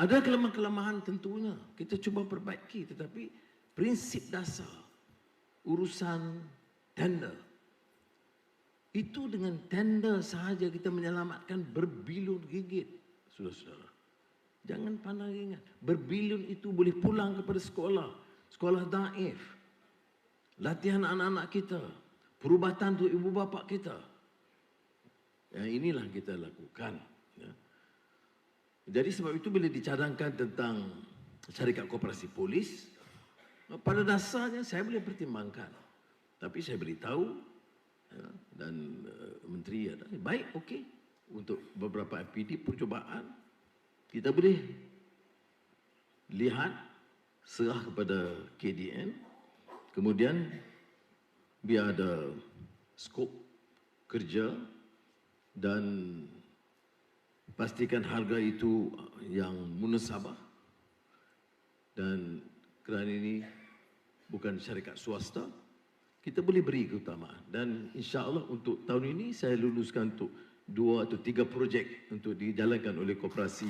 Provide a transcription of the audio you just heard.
Ada kelemahan-kelemahan tentunya. Kita cuba perbaiki tetapi prinsip dasar urusan tender itu dengan tender sahaja kita menyelamatkan berbilion ringgit. Saudara-saudara. Jangan pandang ingat. Berbilion itu boleh pulang kepada sekolah. Sekolah daif. Latihan anak-anak kita. Perubatan untuk ibu bapa kita. Ya, inilah kita lakukan. Ya. Jadi sebab itu bila dicadangkan tentang syarikat koperasi polis, pada dasarnya saya boleh pertimbangkan. Tapi saya beritahu ya, dan uh, menteri ada baik okey. Untuk beberapa FPD percubaan kita boleh lihat serah kepada KDN kemudian biar ada skop kerja dan pastikan harga itu yang munasabah. Dan kerana ini bukan syarikat swasta kita boleh beri keutamaan. Dan insya Allah untuk tahun ini saya luluskan untuk dua atau tiga projek untuk dijalankan oleh koperasi